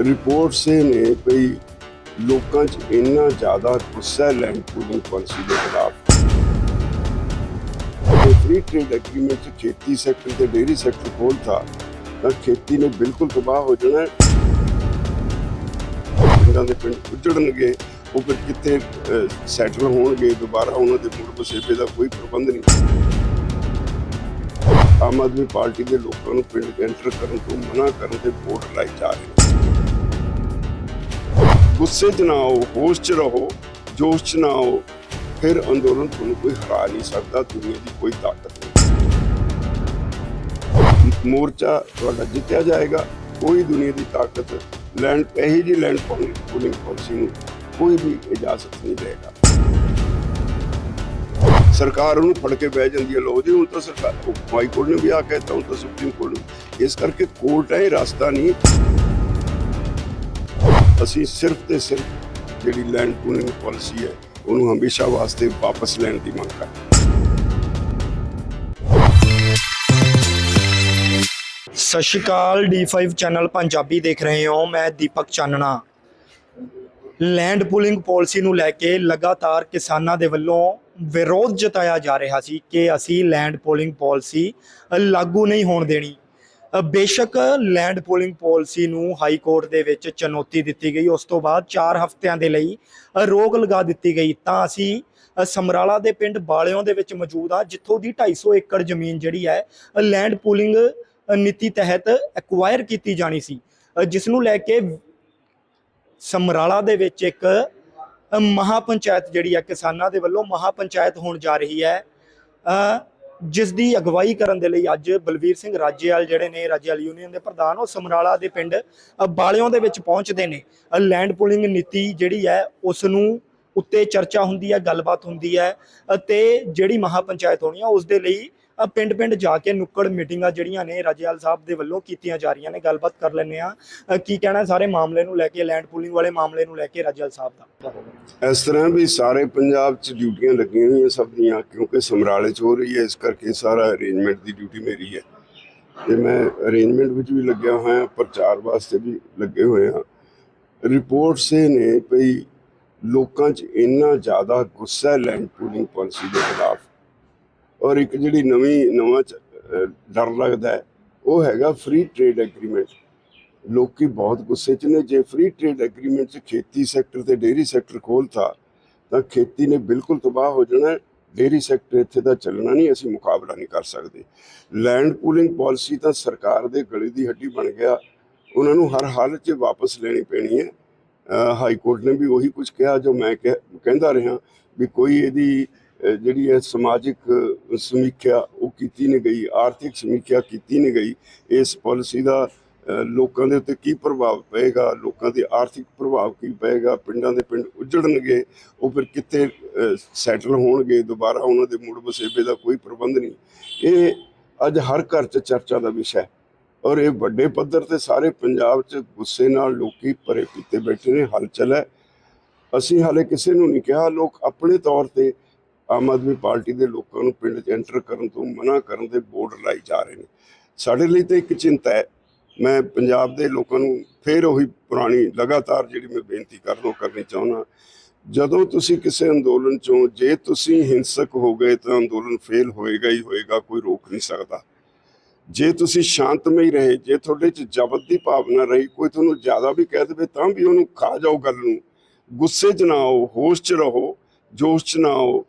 Reports ਇਹ ਨੇ ਭਈ ਲੋਕਾਂ 'ਚ ਇੰਨਾ ਜ਼ਿਆਦਾ ਗੁੱਸਾ ਲੈਂਡ ਪੂਲਿੰਗ ਪਾਲਿਸੀ ਦੇ ਖਿਲਾਫ। ਜੇ ਫ੍ਰੀ ਟ੍ਰੇਡ ਐਗਰੀਮੈਂਟ ਖੇਤੀ ਸੈਕਟਰ ਤੇ ਡੇਅਰੀ ਸੈਕਟਰ ਖੋਲ੍ਹਤਾ ਤਾਂ ਖੇਤੀ ਨੇ ਬਿਲਕੁਲ ਤਬਾਹ ਹੋ ਜਾਣਾ ਪਿੰਡਾਂ ਦੇ ਪਿੰਡ ਉੱਜੜਨਗੇ, ਉਹ ਫਿਰ ਕਿੱਥੇ ਸੈਟਲ ਹੋਣਗੇ, ਦੁਬਾਰਾ ਉਹਨਾਂ ਦੇ ਮੁੜ ਵਸੇਬੇ ਦਾ ਕੋਈ ਪ੍ਰਬੰਧ ਨਹੀਂ। ਆਮ ਆਦਮੀ ਪਾਰਟੀ ਦੇ ਲੋਕਾਂ ਨੂੰ ਪਿੰਡ ਐਂਟਰ ਕਰਨ ਤੋਂ ਮਨਾ ਕਰਨ ਦੇ ਵੋਟ ਲਾਈ ਜਾ ਰਹੇ ਗੁੱਸੇ 'ਚ ਨਾ ਆਓ, ਹੋਸ਼ 'ਚ ਰਹੋ, ਜੋਸ਼ 'ਚ ਨਾ ਆਓ, ਫਿਰ ਅੰਦੋਲਨ ਤੁਹਾਨੂੰ ਕੋਈ ਹਰਾ ਨਹੀਂ ਸਕਦਾ, ਦੁਨੀਆ ਦੀ ਕੋਈ ਤਾਕਤ ਨਹੀਂ। ਮੋਰਚਾ ਤੁਹਾਡਾ ਜਿੱਤਿਆ ਜਾਏਗਾ, ਕੋਈ ਦੁਨੀਆ ਦੀ ਤਾਕਤ ਲੈਂਡ ਇਹੀ ਜੀ ਲੈਂਡ ਪੂਲਿੰਗ ਪਾਲਿਸੀ ਨੂੰ ਕੋਈ ਵੀ ਇਜਾਜ਼ਤ ਨਹੀਂ ਦੇਗਾ। ਸਰਕਾਰ ਉਹਨੂੰ ਫੜ ਕੇ ਬਹਿ ਜਾਂਦੀ ਹੈ ਲੋ ਜੀ, ਹੁਣ ਤਾਂ ਸਰਕਾਰ ਹਾਈ ਕੋਰਟ ਨੇ ਵੀ ਆ ਕਹਿਤਾ ਹੁਣ ਤਾਂ ਸੁਪਰੀਮ ਕੋਰਟ ਨੂੰ। ਇਸ ਕਰਕੇ ਕੋਰਟ ਹੈ, ਇਹ ਰਸਤਾ ਨਹੀਂ। ਅਸੀਂ ਸਿਰਫ ਤੇ ਸਿਰਫ ਜਿਹੜੀ ਲੈਂਡ ਪੂਲਿੰਗ ਪਾਲਿਸੀ ਹੈ, ਉਹਨੂੰ ਹਮੇਸ਼ਾ ਵਾਸਤੇ ਵਾਪਸ ਲੈਣ ਦੀ ਮੰਗ ਕਰਦੇ ਸਤਿ ਸ਼੍ਰੀ ਅਕਾਲ D5 ਚੈਨਲ ਪੰਜਾਬੀ ਦੇਖ ਰਹੇ ਹੋ, ਮੈਂ ਦੀਪਕ ਚਾਨਣਾ। ਲੈਂਡ ਪੂਲਿੰਗ ਪਾਲਿਸੀ ਨੂੰ ਲੈ ਕੇ ਲਗਾਤਾਰ ਕਿਸਾਨਾਂ ਦੇ ਵੱਲੋਂ ਵਿਰੋਧ ਜਤਾਇਆ ਜਾ ਰਿਹਾ ਸੀ ਕਿ ਅਸੀਂ ਲੈਂਡ ਪੂਲਿੰਗ ਪਾਲਿਸੀ ਲਾਗੂ ਨਹੀਂ ਹੋਣ ਦੇਣੀ। ਬੇਸ਼ੱਕ ਲੈਂਡ ਪੂਲਿੰਗ ਪਾਲਿਸੀ ਨੂੰ ਹਾਈ ਕੋਰਟ ਦੇ ਵਿੱਚ ਚੁਣੌਤੀ ਦਿੱਤੀ ਗਈ। ਉਸ ਤੋਂ ਬਾਅਦ 4 ਹਫ਼ਤਿਆਂ ਦੇ ਲਈ ਰੋਕ ਲਗਾ ਦਿੱਤੀ ਗਈ। ਤਾਂ ਅਸੀਂ ਸਮਰਾਲਾ ਦੇ ਪਿੰਡ ਬਾਲਿਓ ਦੇ ਵਿੱਚ ਮੌਜੂਦ ਆ ਜਿੱਥੋਂ ਦੀ 250 ਏਕੜ ਜ਼ਮੀਨ ਜਿਹੜੀ ਹੈ ਲੈਂਡ ਪੂਲਿੰਗ ਨੀਤੀ ਤਹਿਤ ਐਕਵਾਇਰ ਕੀਤੀ ਜਾਣੀ ਸੀ। ਜਿਸ ਨੂੰ ਲੈ ਕੇ ਸਮਰਾਲਾ ਦੇ ਵਿੱਚ ਇੱਕ ਅ, ਮਹਾ ਪੰਚਾਇਤ ਜਿਹੜੀ ਹੈ ਕਿਸਾਨਾਂ ਦੇ ਵੱਲੋਂ ਮਹਾ ਪੰਚਾਇਤ ਹੋਣ ਜਾ ਰਹੀ ਹੈ। ਜਿਸ ਦੀ ਅਗਵਾਈ ਕਰਨ ਦੇ ਲਈ ਅੱਜ ਬਲਵੀਰ ਸਿੰਘ ਰਾਜੇਵਾਲ ਜਿਹੜੇ ਨੇ ਰਾਜੇਵਾਲ ਯੂਨੀਅਨ ਦੇ ਪ੍ਰਧਾਨ ਉਹ ਸਮਰਾਲਾ ਦੇ ਪਿੰਡ ਅ, ਦੇ ਵਿੱਚ ਪਹੁੰਚਦੇ ਨੇ। ਲੈਂਡ ਪੂਲਿੰਗ ਨੀਤੀ ਜਿਹੜੀ ਹੈ ਉਸ ਨੂੰ ਉੱਤੇ ਚਰਚਾ ਹੁੰਦੀ ਹੈ ਗੱਲਬਾਤ ਹੁੰਦੀ ਹੈ ਅਤੇ ਜਿਹੜੀ ਮਹਾ ਪੰਚਾਇਤ ਹੋਣੀ ਆ ਉਸ ਦੇ ਲਈ ਪਿੰਡ-ਪਿੰਡ ਜਾ ਕੇ ਨੁੱਕੜ ਮੀਟਿੰਗਾਂ ਜਿਹੜੀਆਂ ਨੇ ਰਾਜੇਵਾਲ ਸਾਹਿਬ ਦੇ ਵੱਲੋਂ ਕੀਤੀਆਂ ਜਾ ਰਹੀਆਂ ਨੇ, ਗੱਲਬਾਤ ਕਰ ਲੈਂਦੇ ਆ ਕੀ ਕਹਿਣਾ ਸਾਰੇ ਮਾਮਲੇ ਨੂੰ ਲੈ ਕੇ, ਲੈਂਡ ਪੂਲਿੰਗ ਵਾਲੇ ਮਾਮਲੇ ਨੂੰ ਲੈ ਕੇ ਰਾਜੇਵਾਲ ਸਾਹਿਬ ਦਾ? ਇਸ ਤਰ੍ਹਾਂ ਵੀ ਸਾਰੇ ਪੰਜਾਬ 'ਚ ਡਿਊਟੀਆਂ ਲੱਗੀਆਂ ਹੋਈਆਂ ਸਭ ਦੀਆਂ, ਕਿਉਂਕਿ ਸਮਰਾਲੇ 'ਚ ਹੋ ਰਹੀ ਹੈ, ਇਸ ਕਰਕੇ ਸਾਰਾ ਅਰੇਂਜਮੈਂਟ ਦੀ ਡਿਊਟੀ ਮੇਰੀ ਹੈ। ਤੇ ਮੈਂ ਅਰੇਂਜਮੈਂਟ ਵਿੱਚ ਵੀ ਲੱਗਿਆ ਹੋਇਆ, ਪ੍ਰਚਾਰ ਵਾਸਤੇ ਵੀ ਲੱਗੇ ਹੋਏ ਹਾਂ। ਰਿਪੋਰਟਸ ਇਹ ਨੇ ਭਈ ਲੋਕਾਂ 'ਚ ਇੰਨਾ ਜ਼ਿਆਦਾ ਗੁੱਸਾ ਲੈਂਡ ਪੂਲਿੰਗ ਪਾਲਿਸੀ ਦੇ ਖਿਲਾਫ। ਔਰ ਇੱਕ ਜਿਹੜੀ ਨਵੀਂ, ਨਵਾਂ ਡਰ ਲੱਗਦਾ ਉਹ ਹੈਗਾ ਫ੍ਰੀ ਟ੍ਰੇਡ ਐਗਰੀਮੈਂਟ ਲੋਕੀ ਬਹੁਤ ਗੁੱਸੇ 'ਚ ਨੇ। ਜੇ ਫ੍ਰੀ ਟ੍ਰੇਡ ਐਗਰੀਮੈਂਟ 'ਚ ਖੇਤੀ ਸੈਕਟਰ ਤੇ ਡੇਅਰੀ ਸੈਕਟਰ ਖੋਲ੍ਹਤਾ ਤਾਂ ਖੇਤੀ ਨੇ ਬਿਲਕੁਲ ਤਬਾਹ ਹੋ ਜਾਣਾ ਹੈ। ਡੇਅਰੀ ਸੈਕਟਰ ਇੱਥੇ ਦਾ ਚੱਲਣਾ ਨਹੀਂ, ਅਸੀਂ ਮੁਕਾਬਲਾ ਨਹੀਂ ਕਰ ਸਕਦੇ। ਲੈਂਡ ਪੂਲਿੰਗ ਪਾਲਿਸੀ ਤਾਂ ਸਰਕਾਰ ਦੇ ਗਲੇ ਦੀ ਹੱਡੀ ਬਣ ਗਿਆ। ਉਹਨਾਂ ਨੂੰ ਹਰ ਹਾਲਤ 'ਚ ਵਾਪਸ ਲੈਣੀ ਪੈਣੀ ਹੈ। ਹਾਈ ਕੋਰਟ ਨੇ ਵੀ ਉਹੀ ਕੁਝ ਕਿਹਾ, ਜੋ ਮੈਂ ਕਹਿ- ਕਹਿੰਦਾ ਰਿਹਾ ਵੀ ਕੋਈ ਇਹਦੀ ਜਿਹੜੀ ਹੈ ਸਮਾਜਿਕ ਸਮੀਖਿਆ ਉਹ ਕੀਤੀ ਨਹੀਂ ਗਈ, ਆਰਥਿਕ ਸਮੀਖਿਆ ਕੀਤੀ ਨਹੀਂ ਗਈ, ਇਸ ਪਾਲਿਸੀ ਦਾ ਲੋਕਾਂ ਦੇ ਉੱਤੇ ਕੀ ਪ੍ਰਭਾਵ ਪਏਗਾ, ਲੋਕਾਂ ਦੇ ਆਰਥਿਕ ਪ੍ਰਭਾਵ ਕੀ ਪਏਗਾ, ਪਿੰਡਾਂ ਦੇ ਪਿੰਡ ਉੱਜੜਨਗੇ, ਉਹ ਫਿਰ ਕਿੱਥੇ ਸੈਟਲ ਹੋਣਗੇ, ਦੁਬਾਰਾ ਉਹਨਾਂ ਦੇ ਮੁੜ ਵਸੇਬੇ ਦਾ ਕੋਈ ਪ੍ਰਬੰਧ ਨਹੀਂ। ਇਹ ਅੱਜ ਹਰ ਘਰ 'ਚ ਚਰਚਾ ਦਾ ਵਿਸ਼ਾ ਹੈ ਔਰ ਇਹ ਵੱਡੇ ਪੱਧਰ ਤੇ ਸਾਰੇ ਪੰਜਾਬ 'ਚ ਗੁੱਸੇ ਨਾਲ ਲੋਕੀ ਭਰੇ ਪੀਤੇ ਬੈਠੇ ਨੇ, ਹਲਚਲ ਹੈ। ਅਸੀਂ ਹਾਲੇ ਕਿਸੇ ਨੂੰ ਨਹੀਂ ਕਿਹਾ, ਲੋਕ ਆਪਣੇ ਤੌਰ ਤੇ ਆਮ ਆਦਮੀ ਪਾਰਟੀ ਦੇ ਲੋਕਾਂ ਨੂੰ ਪਿੰਡ 'ਚ ਐਂਟਰ ਕਰਨ ਤੋਂ ਮਨਾ ਕਰਨ ਦੇ ਬੋਰਡ ਲਾਈ ਜਾ ਰਹੇ ਨੇ। ਸਾਡੇ ਲਈ ਤਾਂ ਇੱਕ ਚਿੰਤਾ ਹੈ। ਮੈਂ ਪੰਜਾਬ ਦੇ ਲੋਕਾਂ ਨੂੰ ਫੇਰ ਉਹੀ ਪੁਰਾਣੀ ਲਗਾਤਾਰ ਜਿਹੜੀ ਮੈਂ ਬੇਨਤੀ ਕਰ ਕਰਨੋਂ ਕਰਨੀ ਚਾਹੁੰਦਾ ਜਦੋਂ ਤੁਸੀਂ ਕਿਸੇ ਅੰਦੋਲਨ ਚੋਂ, ਜੇ ਤੁਸੀਂ ਹਿੰਸਕ ਹੋ ਗਏ ਤਾਂ ਅੰਦੋਲਨ ਫੇਲ ਹੋਏਗਾ ਹੀ ਹੋਏਗਾ, ਕੋਈ ਰੋਕ ਨਹੀਂ ਸਕਦਾ। ਜੇ ਤੁਸੀਂ ਸ਼ਾਂਤਮਈ ਰਹੇ, ਜੇ ਤੁਹਾਡੇ 'ਚ ਜ਼ਬਤ ਦੀ ਭਾਵਨਾ ਰਹੀ, ਕੋਈ ਤੁਹਾਨੂੰ ਜ਼ਿਆਦਾ ਵੀ ਕਹਿ ਦੇਵੇ ਤਾਂ ਵੀ ਉਹਨੂੰ ਖਾ ਜਾਓ ਗੱਲ ਨੂੰ। ਗੁੱਸੇ 'ਚ ਨਾ ਆਓ, ਹੋਸ਼ 'ਚ ਰਹੋ, ਜੋਸ਼ 'ਚ ਨਾ ਆਓ।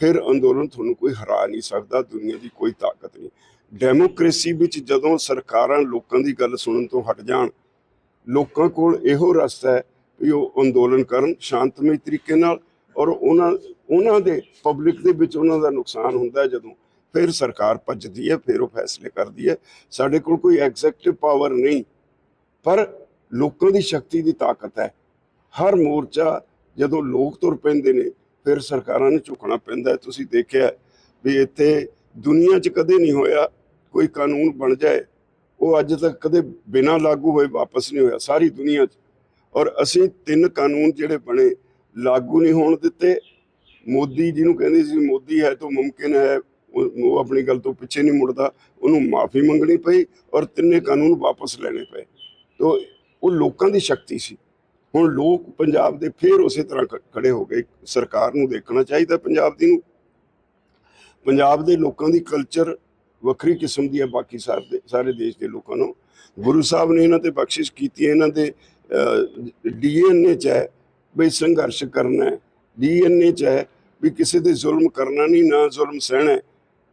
ਫਿਰ ਅੰਦੋਲਨ ਤੁਹਾਨੂੰ ਕੋਈ ਹਰਾ ਨਹੀਂ ਸਕਦਾ, ਦੁਨੀਆ ਦੀ ਕੋਈ ਤਾਕਤ ਨਹੀਂ। ਡੈਮੋਕ੍ਰੇਸੀ ਵਿੱਚ ਜਦੋਂ ਸਰਕਾਰਾਂ ਲੋਕਾਂ ਦੀ ਗੱਲ ਸੁਣਨ ਤੋਂ ਹਟ ਜਾਣ, ਲੋਕਾਂ ਕੋਲ ਇਹੋ ਰਸਤਾ ਹੈ ਵੀ ਉਹ ਅੰਦੋਲਨ ਕਰਨ ਸ਼ਾਂਤਮਈ ਤਰੀਕੇ ਨਾਲ ਔਰ ਉਹਨਾਂ ਉਹਨਾਂ ਦੇ ਪਬਲਿਕ ਦੇ ਵਿੱਚ ਉਹਨਾਂ ਦਾ ਨੁਕਸਾਨ ਹੁੰਦਾ ਜਦੋਂ ਫਿਰ ਸਰਕਾਰ ਭੱਜਦੀ ਹੈ, ਫਿਰ ਉਹ ਫੈਸਲੇ ਕਰਦੀ ਹੈ। ਸਾਡੇ ਕੋਲ ਕੋਈ ਐਗਜ਼ੈਕਟਿਵ ਪਾਵਰ ਨਹੀਂ, ਪਰ ਲੋਕਾਂ ਦੀ ਸ਼ਕਤੀ ਦੀ ਤਾਕਤ ਹੈ। ਹਰ ਮੋਰਚਾ ਜਦੋਂ ਲੋਕ ਤੁਰ ਪੈਂਦੇ ਨੇ ਫਿਰ ਸਰਕਾਰਾਂ ਨੂੰ ਝੁਕਣਾ ਪੈਂਦਾ ਤੁਸੀਂ ਦੇਖਿਆ ਵੀ ਇੱਥੇ ਦੁਨੀਆ 'ਚ ਕਦੇ ਨਹੀਂ ਹੋਇਆ ਕੋਈ ਕਾਨੂੰਨ ਬਣ ਜਾਏ। ਉਹ ਅੱਜ ਤੱਕ ਕਦੇ ਬਿਨਾਂ ਲਾਗੂ ਹੋਏ ਵਾਪਸ ਨਹੀਂ ਹੋਇਆ, ਸਾਰੀ ਦੁਨੀਆ 'ਚ। ਔਰ ਅਸੀਂ ਤਿੰਨ ਕਾਨੂੰਨ ਜਿਹੜੇ ਬਣੇ, ਲਾਗੂ ਨਹੀਂ ਹੋਣ ਦਿੱਤੇ। ਮੋਦੀ ਜਿਹਨੂੰ ਕਹਿੰਦੇ ਸੀ, ਮੋਦੀ ਹੈ ਤਾਂ ਮੁਮਕਿਨ ਹੈ, ਉਹ ਉਹ ਆਪਣੀ ਗੱਲ ਤੋਂ ਪਿੱਛੇ ਨਹੀਂ ਮੁੜਦਾ। ਉਹਨੂੰ ਮਾਫੀ ਮੰਗਣੀ ਪਈ ਔਰ ਤਿੰਨੇ ਕਾਨੂੰਨ ਵਾਪਸ ਲੈਣੇ ਪਏ। ਤੋ ਉਹ ਲੋਕਾਂ ਦੀ ਸ਼ਕਤੀ ਸੀ। ਹੁਣ ਲੋਕ ਪੰਜਾਬ ਦੇ ਫੇਰ ਉਸੇ ਤਰ੍ਹਾਂ ਖ- ਖੜੇ ਹੋ ਗਏ। ਸਰਕਾਰ ਨੂੰ ਦੇਖਣਾ ਚਾਹੀਦਾ ਪੰਜਾਬ ਦੀ ਨੂੰ। ਪੰਜਾਬ ਦੇ ਲੋਕਾਂ ਦੀ ਕਲਚਰ ਵੱਖਰੀ ਕਿਸਮ ਦੀ ਹੈ ਬਾਕੀ ਸਾਰੇ ਦੇ- ਸਾਰੇ ਦੇਸ਼ ਦੇ ਲੋਕਾਂ ਨੂੰ। ਗੁਰੂ ਸਾਹਿਬ ਨੇ ਇਹਨਾਂ ਤੇ ਬਖਸ਼ਿਸ਼ ਕੀਤੀ ਹੈ, ਇਹਨਾਂ ਦੇ ਡੀਐਨਏ ਚ ਹੈ ਵੀ ਸੰਘਰਸ਼ ਕਰਨਾ ਹੈ। ਡੀਐਨਏ ਚ ਹੈ ਵੀ ਕਿਸੇ ਤੇ ਜ਼ੁਲਮ ਕਰਨਾ ਨਹੀਂ, ਨਾ ਜ਼ੁਲਮ ਸਹਿਣਾ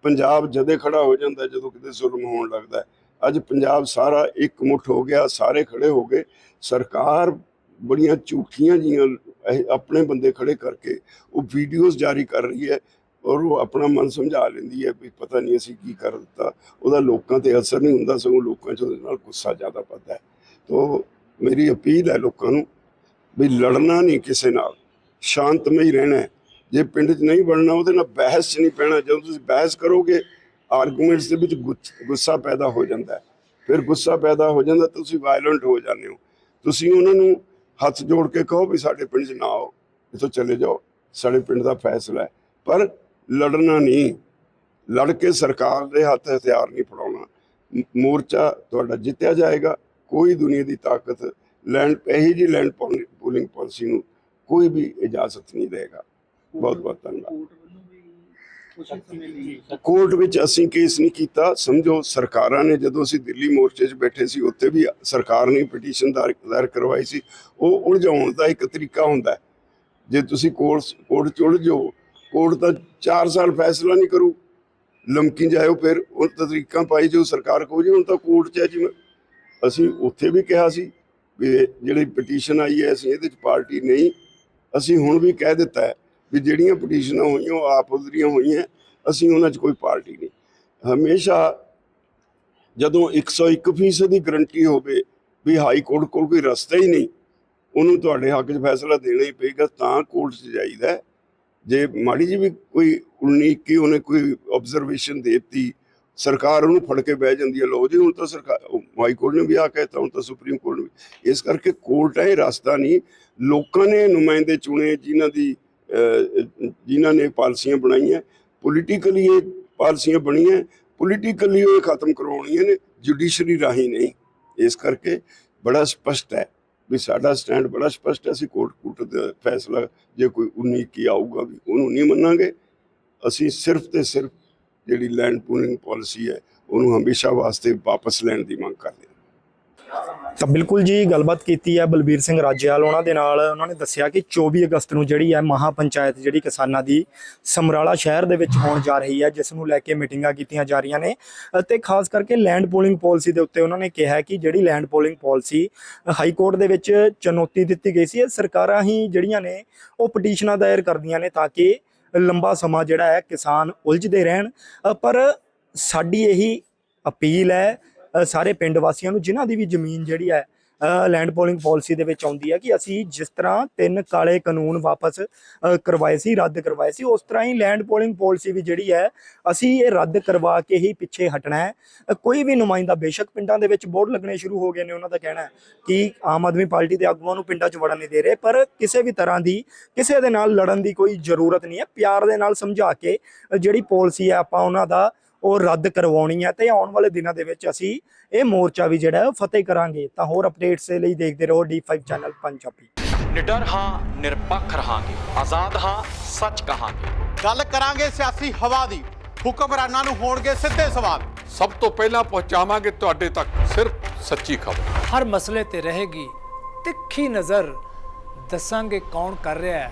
ਪੰਜਾਬ ਜਦੇ ਖੜਾ ਹੋ ਜਾਂਦਾ ਜਦੋਂ ਕਿਤੇ ਜ਼ੁਲਮ ਹੋਣ ਲੱਗਦਾ ਅੱਜ ਪੰਜਾਬ ਸਾਰਾ ਇੱਕ ਮੁੱਠ ਹੋ ਗਿਆ, ਸਾਰੇ ਖੜੇ ਹੋ ਗਏ। ਸਰਕਾਰ ਬੜੀਆਂ ਝੂਠੀਆਂ ਜੀਆਂ ਇਹ ਆਪਣੇ ਬੰਦੇ ਖੜੇ ਕਰਕੇ ਉਹ ਵੀਡੀਓਜ਼ ਜਾਰੀ ਕਰ ਰਹੀ ਹੈ ਔਰ ਉਹ ਆਪਣਾ ਮਨ ਸਮਝਾ ਲੈਂਦੀ ਹੈ ਵੀ ਪਤਾ ਨਹੀਂ ਅਸੀਂ ਕੀ ਕਰ ਦਿੱਤਾ। ਉਹਦਾ ਲੋਕਾਂ ਤੇ ਅਸਰ ਨਹੀਂ ਹੁੰਦਾ, ਸਗੋਂ ਲੋਕਾਂ 'ਚ ਉਹਦੇ ਨਾਲ ਗੁੱਸਾ ਜ਼ਿਆਦਾ ਪੈਂਦਾ ਹੈ। ਤੋ ਮੇਰੀ ਅਪੀਲ ਹੈ ਲੋਕਾਂ ਨੂੰ ਵੀ ਲੜਨਾ ਨਹੀਂ ਕਿਸੇ ਨਾਲ, ਸ਼ਾਂਤਮਈ ਰਹਿਣਾ ਜੇ ਪਿੰਡ 'ਚ ਨਹੀਂ ਬਣਨਾ, ਉਹਦੇ ਨਾਲ ਬਹਿਸ 'ਚ ਨਹੀਂ ਪੈਣਾ। ਜਦੋਂ ਤੁਸੀਂ ਬਹਿਸ ਕਰੋਗੇ ਆਰਗੂਮੈਂਟਸ ਦੇ ਵਿੱਚ ਗੁੱਸ- ਗੁੱਸਾ ਪੈਦਾ ਹੋ ਜਾਂਦਾ ਫਿਰ ਗੁੱਸਾ ਪੈਦਾ ਹੋ ਜਾਂਦਾ, ਤੁਸੀਂ ਵਾਇਲੈਂਟ ਹੋ ਜਾਂਦੇ ਹੋ। ਤੁਸੀਂ ਉਹਨਾਂ ਨੂੰ ਹੱਥ ਜੋੜ ਕੇ ਕਹੋ ਵੀ ਸਾਡੇ ਪਿੰਡ 'ਚ ਨਾ ਆਓ ਇੱਥੋਂ ਚਲੇ ਜਾਓ ਸਾਡੇ ਪਿੰਡ ਦਾ ਫੈਸਲਾ ਹੈ। ਪਰ ਲੜਨਾ ਨਹੀਂ ਲੜ ਕੇ ਸਰਕਾਰ ਦੇ ਹੱਥ ਹਥਿਆਰ ਨਹੀਂ ਫੜਾਉਣਾ। ਮੋਰਚਾ ਤੁਹਾਡਾ ਜਿੱਤਿਆ ਜਾਏਗਾ ਕੋਈ ਦੁਨੀਆ ਦੀ ਤਾਕਤ ਲੈਂਡ ਇਹੀ ਜੀ ਲੈਂਡ ਪੂਲਿੰਗ ਪਾਲਿਸੀ ਨੂੰ ਕੋਈ ਵੀ ਇਜਾਜ਼ਤ ਨਹੀਂ ਦੇਗਾ। ਬਹੁਤ ਬਹੁਤ ਧੰਨਵਾਦ। ਕੋਰਟ ਵਿੱਚ ਅਸੀਂ ਕੇਸ ਨਹੀਂ ਕੀਤਾ। ਸਮਝੋ, ਸਰਕਾਰਾਂ ਨੇ ਜਦੋਂ ਅਸੀਂ ਦਿੱਲੀ ਮੋਰਚੇ 'ਚ ਬੈਠੇ ਸੀ, ਉੱਥੇ ਵੀ ਸਰਕਾਰ ਨੇ ਪਟੀਸ਼ਨ ਦਾਇਰ ਦਾਇਰ ਕਰਵਾਈ ਸੀ। ਉਹ ਉਲਝਾਉਣ ਦਾ ਇੱਕ ਤਰੀਕਾ ਹੁੰਦਾ ਜੇ ਤੁਸੀਂ ਕੋਰਟ ਕੋਰਟ 'ਚ ਉਲਝ ਜਾਓ ਕੋਰਟ ਤਾਂ 4 ਸਾਲ ਫੈਸਲਾ ਨਹੀਂ ਕਰੂ। ਲਮਕੀ ਜਾਇਓ ਫਿਰ, ਉਹ ਤਰੀਕਾਂ ਪਾਈ ਜੋ ਸਰਕਾਰ ਕਹੂ ਜੀ, ਹੁਣ ਤਾਂ ਕੋਰਟ 'ਚ ਹੈ ਜੀ ਅਸੀਂ ਉੱਥੇ ਵੀ ਕਿਹਾ ਸੀ ਵੀ ਜਿਹੜੀ ਪਟੀਸ਼ਨ ਆਈ ਹੈ, ਅਸੀਂ ਇਹਦੇ 'ਚ ਪਾਰਟੀ ਨਹੀਂ। ਅਸੀਂ ਹੁਣ ਵੀ ਕਹਿ ਦਿੱਤਾ ਹੈ ਵੀ ਜਿਹੜੀਆਂ ਪਟੀਸ਼ਨਾਂ ਹੋਈਆਂ, ਉਹ ਆਪ ਉਧਰੀਆਂ ਹੋਈਆਂ, ਅਸੀਂ ਉਹਨਾਂ 'ਚ ਕੋਈ ਪਾਰਟੀ ਨਹੀਂ ਹਮੇਸ਼ਾ ਜਦੋਂ 101 ਫੀਸਦ ਦੀ ਗਰੰਟੀ ਹੋਵੇ ਵੀ ਹਾਈ ਕੋਰਟ ਕੋਲ ਕੋਈ ਰਸਤਾ ਹੀ ਨਹੀਂ, ਉਹਨੂੰ ਤੁਹਾਡੇ ਹੱਕ 'ਚ ਫੈਸਲਾ ਦੇਣਾ ਹੀ ਪਏਗਾ, ਤਾਂ ਕੋਰਟ 'ਚ ਜਾਈਦਾ ਜੇ ਮਾੜੀ ਜੀ ਵੀ ਕੋਈ 19 ਕੀ ਉਹਨੇ ਕੋਈ ਆਬਜ਼ਰਵੇਸ਼ਨ ਦੇਤੀ, ਸਰਕਾਰ ਉਹਨੂੰ ਫੜ ਕੇ ਬਹਿ ਜਾਂਦੀ ਹੈ ਲੋ ਜੀ ਹੁਣ ਤਾਂ ਸਰਕਾਰ ਹਾਈ ਕੋਰਟ ਨੇ ਵੀ ਆ ਕਹਿਤਾ, ਹੁਣ ਤਾਂ ਸੁਪਰੀਮ ਕੋਰਟ ਨੇ ਵੀ। ਇਸ ਕਰਕੇ ਕੋਰਟ ਹੈ, ਇਹ ਰਸਤਾ ਨਹੀਂ ਲੋਕਾਂ ਨੇ ਨੁਮਾਇੰਦੇ ਚੁਣੇ, ਜਿਨ੍ਹਾਂ ਦੀ ਜਿਨ੍ਹਾਂ ਨੇ ਪਾਲਸੀਆਂ ਬਣਾਈਆਂ ਪੋਲੀਟੀਕਲੀ ਇਹ ਪਾਲਸੀਆਂ ਬਣੀਆਂ ਪੋਲੀਟੀਕਲੀ ਉਹ ਇਹ ਖਤਮ ਕਰਵਾਉਣੀਆਂ ਨੇ ਜੁਡੀਸ਼ਰੀ ਰਾਹੀਂ ਨਹੀਂ। ਇਸ ਕਰਕੇ ਬੜਾ ਸਪਸ਼ਟ ਹੈ ਵੀ ਸਾਡਾ ਸਟੈਂਡ ਬੜਾ ਸਪਸ਼ਟ ਹੈ, ਅਸੀਂ ਕੋਰਟ ਕੋਰਟ ਦਾ ਫੈਸਲਾ ਜੇ ਕੋਈ 19 ਕੀ ਆਊਗਾ ਵੀ ਉਹਨੂੰ ਨਹੀਂ ਮੰਨਾਂਗੇ। ਅਸੀਂ ਸਿਰਫ ਤੇ ਸਿਰਫ ਜਿਹੜੀ ਲੈਂਡ ਪੂਲਿੰਗ ਪਾਲਿਸੀ ਹੈ, ਉਹਨੂੰ ਹਮੇਸ਼ਾ ਵਾਸਤੇ ਵਾਪਸ ਲੈਣ ਦੀ ਮੰਗ ਕਰਦੇ ਤਾਂ ਬਿਲਕੁਲ ਜੀ, ਗੱਲਬਾਤ ਕੀਤੀ ਹੈ ਬਲਬੀਰ ਸਿੰਘ ਰਾਜੇਵਾਲ ਉਹਨਾਂ ਦੇ ਨਾਲ। ਉਹਨਾਂ ਨੇ ਦੱਸਿਆ ਕਿ 24 ਅਗਸਤ ਨੂੰ ਜਿਹੜੀ ਹੈ ਮਹਾ ਪੰਚਾਇਤ ਜਿਹੜੀ ਕਿਸਾਨਾਂ ਦੀ ਸਮਰਾਲਾ ਸ਼ਹਿਰ ਦੇ ਵਿੱਚ ਹੋਣ ਜਾ ਰਹੀ ਹੈ, ਜਿਸ ਨੂੰ ਲੈ ਕੇ ਮੀਟਿੰਗਾਂ ਕੀਤੀਆਂ ਜਾ ਰਹੀਆਂ ਨੇ। ਅਤੇ ਖਾਸ ਕਰਕੇ ਲੈਂਡ ਪੋਲਿੰਗ ਪਾਲਿਸੀ ਦੇ ਉੱਤੇ ਉਹਨਾਂ ਨੇ ਕਿਹਾ ਕਿ ਜਿਹੜੀ land pooling policy high court ਦੇ ਵਿੱਚ ਚੁਣੌਤੀ ਦਿੱਤੀ ਗਈ ਸੀ, ਇਹ ਸਰਕਾਰਾਂ ਹੀ ਜਿਹੜੀਆਂ ਨੇ ਉਹ ਪਟੀਸ਼ਨਾਂ ਦਾਇਰ ਕਰਦੀਆਂ ਨੇ ਤਾਂ ਕਿ ਲੰਬਾ ਸਮਾਂ ਜਿਹੜਾ ਹੈ ਕਿਸਾਨ ਉਲਝਦੇ ਰਹਿਣ। ਪਰ ਸਾਡੀ ਇਹੀ ਅਪੀਲ ਹੈ ਸਾਰੇ ਪਿੰਡ ਵਾਸੀਆਂ ਨੂੰ, ਜਿਨ੍ਹਾਂ ਦੀ ਵੀ ਜ਼ਮੀਨ ਜਿਹੜੀ ਹੈ ਲੈਂਡ ਪੋਲਿੰਗ ਪਾਲਿਸੀ ਦੇ ਵਿੱਚ ਆਉਂਦੀ ਹੈ ਕਿ ਅਸੀਂ ਜਿਸ ਤਰ੍ਹਾਂ ਤਿੰਨ ਕਾਲੇ ਕਾਨੂੰਨ ਵਾਪਸ ਕਰਵਾਏ ਸੀ, ਰੱਦ ਕਰਵਾਏ ਸੀ, ਉਸ ਤਰ੍ਹਾਂ ਹੀ ਲੈਂਡ ਪੋਲਿੰਗ ਪਾਲਿਸੀ ਵੀ ਜਿਹੜੀ ਹੈ, ਅਸੀਂ ਇਹ ਰੱਦ ਕਰਵਾ ਕੇ ਹੀ ਪਿੱਛੇ ਹਟਣਾ ਹੈ। ਕੋਈ ਵੀ ਨੁਮਾਇੰਦਾ ਬੇਸ਼ੱਕ ਪਿੰਡਾਂ ਦੇ ਵਿੱਚ ਬੋਰਡ ਲੱਗਣੇ ਸ਼ੁਰੂ ਹੋ ਗਏ ਨੇ, ਉਹਨਾਂ ਦਾ ਕਹਿਣਾ ਹੈ ਕਿ ਆਮ ਆਦਮੀ ਪਾਰਟੀ ਦੇ ਆਗੂਆਂ ਨੂੰ ਪਿੰਡਾਂ 'ਚ ਵੜਨ ਨਹੀਂ ਦੇ ਰਹੇ, ਪਰ ਕਿਸੇ ਵੀ ਤਰ੍ਹਾਂ ਦੀ, ਕਿਸੇ ਦੇ ਨਾਲ ਲੜਨ ਦੀ ਕੋਈ ਜ਼ਰੂਰਤ ਨਹੀਂ ਹੈ। ਪਿਆਰ ਦੇ ਨਾਲ ਸਮਝਾ ਕੇ ਜਿਹੜੀ ਪਾਲਿਸੀ ਹੈ, ਆਪਾਂ ਉਹਨਾਂ ਦਾ ਉਹ ਰੱਦ ਕਰਵਾਉਣੀ ਹੈ ਤੇ ਆਉਣ ਵਾਲੇ ਦਿਨਾਂ ਦੇ ਵਿੱਚ ਅਸੀਂ ਇਹ ਮੋਰਚਾ ਵੀ ਜਿਹੜਾ ਹੈ ਉਹ ਫਤਿਹ ਕਰਾਂਗੇ। ਤਾਂ ਹੋਰ ਅਪਡੇਟਸ ਦੇ ਲਈ ਦੇਖਦੇ ਰਹੋ D5 ਚੈਨਲ ਪੰਜਾਬੀ। ਨਿਡਰ ਹਾਂ ਨਿਰਪੱਖ ਰਹਾਂਗੇ। ਆਜ਼ਾਦ ਹਾਂ ਸੱਚ ਕਹਾਂਗੇ। ਗੱਲ ਕਰਾਂਗੇ ਸਿਆਸੀ ਹਵਾ ਦੀ। ਹੁਕਮਰਾਨਾਂ ਨੂੰ ਹੋਣਗੇ ਸਿੱਧੇ ਸਵਾਲ। ਸਭ ਤੋਂ ਪਹਿਲਾਂ ਪਹੁੰਚਾਵਾਂਗੇ ਤੁਹਾਡੇ ਤੱਕ ਸਿਰਫ ਸੱਚੀ ਖਬਰ। ਹਰ ਮਸਲੇ ਤੇ ਰਹੇਗੀ ਤਿੱਖੀ ਨਜ਼ਰ। ਦੱਸਾਂਗੇ ਕੌਣ ਕਰ ਰਿਹਾ ਹੈ।